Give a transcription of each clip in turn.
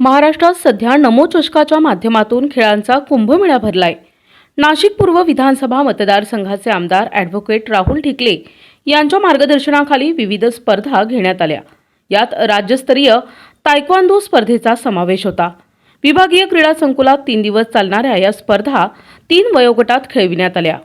महाराष्ट्रात सध्या नमोचषकाच्या माध्यमातून खेळांचा कुंभमेळा भरलाय. नाशिक पूर्व विधानसभा मतदारसंघाचे आमदार ॲडव्होकेट राहुल ठिकले यांच्या मार्गदर्शनाखाली विविध स्पर्धा घेण्यात आल्या. यात राज्यस्तरीय तायक्वांदो स्पर्धेचा समावेश होता. विभागीय क्रीडा संकुलात तीन दिवस चालणाऱ्या या स्पर्धा तीन वयोगटात खेळविण्यात आल्या.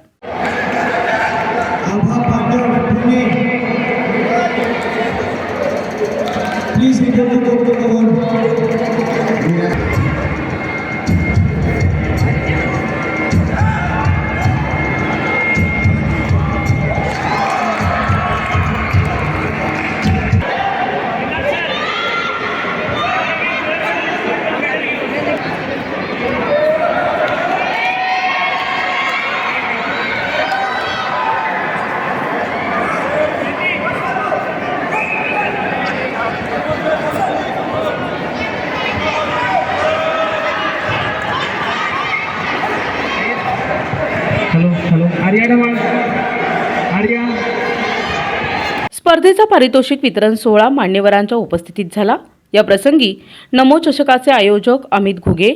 स्पर्धेचा पारितोषिक वितरण सोहळा मान्यवरांच्या उपस्थितीत झाला. या प्रसंगी नमो चषकाचे आयोजक अमित घुगे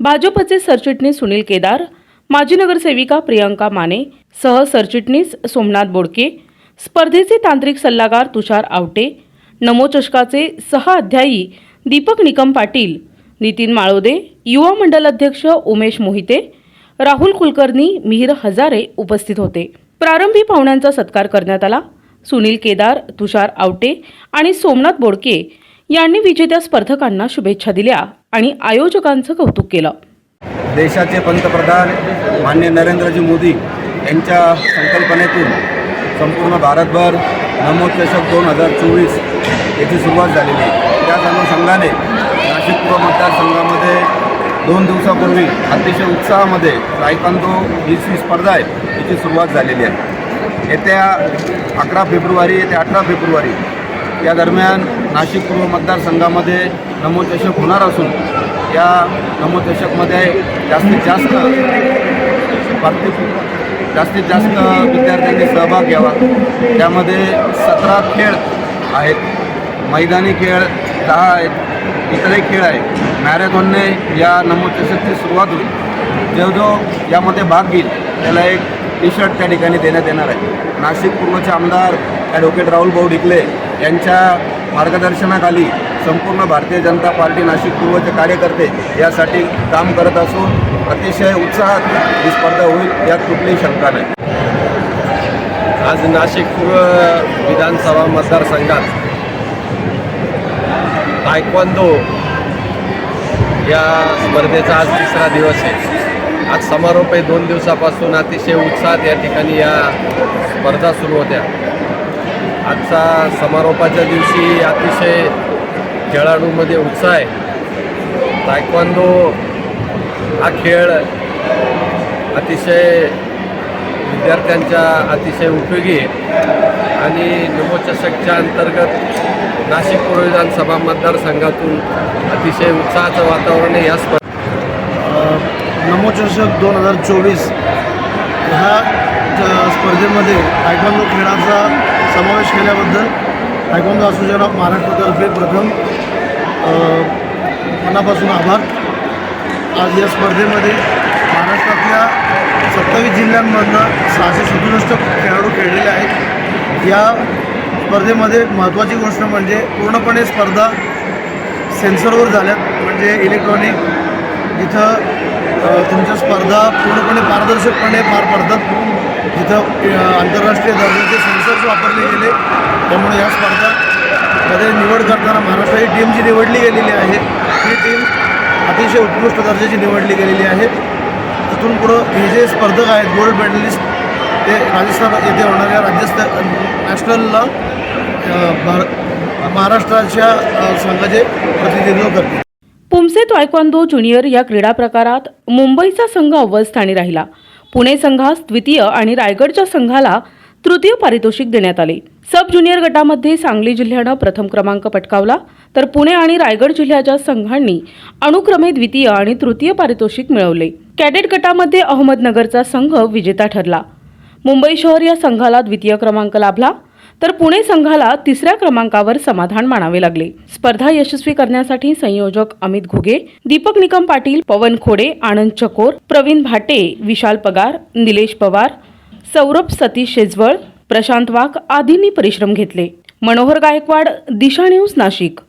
भाजपचे सरचिटणीस सुनील केदार माजी नगरसेविका प्रियंका माने सह सरचिटणीस सोमनाथ बोडके स्पर्धेचे तांत्रिक सल्लागार तुषार आवटे नमो चषकाचे सह अध्यायी दीपक निकम पाटील नितीन माळोदे युवा मंडल अध्यक्ष उमेश मोहिते राहुल कुलकर्णी मिहीर हजारे उपस्थित होते. प्रारंभी पाहुण्यांचा सत्कार करण्यात आला. सुनील केदार तुषार आवटे आणि सोमनाथ बोडके यांनी विजेत्या स्पर्धकांना शुभेच्छा दिल्या आणि आयोजकांचं कौतुक केलं. देशाचे पंतप्रधान मान्य नरेंद्रजी मोदी यांच्या संकल्पनेतून संपूर्ण भारतभर नमो दोन हजार चोवीस याची सुरुवात झालेली त्या त्याच अनुषंगाने नाशिक पूर्व मतदारसंघामध्ये दोन दिवसापूर्वी अतिशय उत्साहामध्ये रायकांतो ही जी स्पर्धा आहे याची सुरुवात झालेली आहे. येत्या अकरा फेब्रुवारी येत्या अठरा फेब्रुवारी या दरम्यान नाशिक पूर्व मतदारसंघामध्ये नमोचषक होणार असून या नमोचषकमध्ये जास्तीत जास्त पार्टिसिप जास्तीत जास्त विद्यार्थ्यांनी सहभाग घ्यावा. त्यामध्ये सतरा खेळ आहेत. मैदानी खेळ दहा आहेत. इतरही खेळ आहेत. मॅरेथॉनने या नमो चषकची सुरुवात होईल. जो जो यामध्ये भाग घेईल त्याला एक टी शर्ट त्या ठिकाणी देण्यात येणार आहे. नाशिक पूर्वचे आमदार ॲडव्होकेट राहुल भाऊ डिकले यांच्या मार्गदर्शनाखाली संपूर्ण भारतीय जनता पार्टी नाशिक पूर्वचे कार्यकर्ते यासाठी काम करत असून अतिशय उत्साहात ही स्पर्धा होईल यात कुठलीही शंका नाही. आज नाशिक पूर्व विधानसभा मतदारसंघात तायक्वांदो या स्पर्धेचा आज तिसरा दिवस आहे. आज समारोप आहे. दोन दिवसापासून अतिशय उत्साहात या ठिकाणी या स्पर्धा सुरू होत्या. आजचा समारोपाच्या दिवशी अतिशय खेळाडूंमध्ये उत्साह आहे. तायक्वांदो हा खेळ अतिशय विद्यार्थ्यांच्या अतिशय उपयोगी आहे. आणि नमो अंतर्गत नाशिक पूर्व विधानसभा मतदारसंघातून अतिशय उत्साहाचं वातावरण आहे या स्पर्धेत. नमोचषक दोन हजार चोवीस ह्या स्पर्धेमध्ये तायक्वांदो खेळाचा समावेश केल्याबद्दल तायक्वांदो असोसिएशन ऑफ महाराष्ट्रतर्फे प्रथम मनापासून आभार. आज या स्पर्धेमध्ये महाराष्ट्रातल्या सत्तावीस जिल्ह्यांमधनं सहाशे सदुसष्ट खेळाडू खेळलेले आहेत. या स्पर्धेमध्ये महत्त्वाची गोष्ट म्हणजे पूर्णपणे स्पर्धा सेन्सरवर झाल्यात म्हणजे इलेक्ट्रॉनिक जिथं तुमच्या स्पर्धा पूर्णपणे पारदर्शकपणे पार पडतात. जिथं आंतरराष्ट्रीय दर्जाचे सेन्सर्स वापरले गेले. त्यामुळे या स्पर्धा मध्ये निवड करताना महाराष्ट्र ही टीम जी निवडली गेलेली आहे ही टीम अतिशय उत्कृष्ट दर्जाची निवडली गेलेली आहे. तिथून पुढं हे जे स्पर्धक आहेत गोल्ड मेडलिस्ट ते राजस्थान येथे होणाऱ्या राज्यस्त नॅशनलला महाराष्ट्राच्या संघाचे प्रतिनिधित्व करते पुमसे तायक्वांदो ज्युनियर या क्रीडा प्रकारात मुंबईचा संघ अव्वल स्थानी राहिला. पुणे संघास द्वितीय आणि रायगडच्या संघाला तृतीय पारितोषिक देण्यात आले. सब ज्युनियर गटामध्ये सांगली जिल्ह्यानं प्रथम क्रमांक पटकावला तर पुणे आणि रायगड जिल्ह्याच्या संघांनी अनुक्रमे द्वितीय आणि तृतीय पारितोषिक मिळवले. कॅडेट गटामध्ये अहमदनगरचा संघ विजेता ठरला. मुंबई शहर या संघाला द्वितीय क्रमांक लाभला तर पुणे संघाला तिसऱ्या क्रमांकावर समाधान मानावे लागले. स्पर्धा यशस्वी करण्यासाठी संयोजक अमित घुगे दीपक निकम पाटील पवन खोडे आनंद चकोर प्रवीण भाटे विशाल पगार निलेश पवार सौरभ सतीश शेजवळ प्रशांत वाघ आदींनी परिश्रम घेतले. मनोहर गायकवाड दिशा न्यूज नाशिक.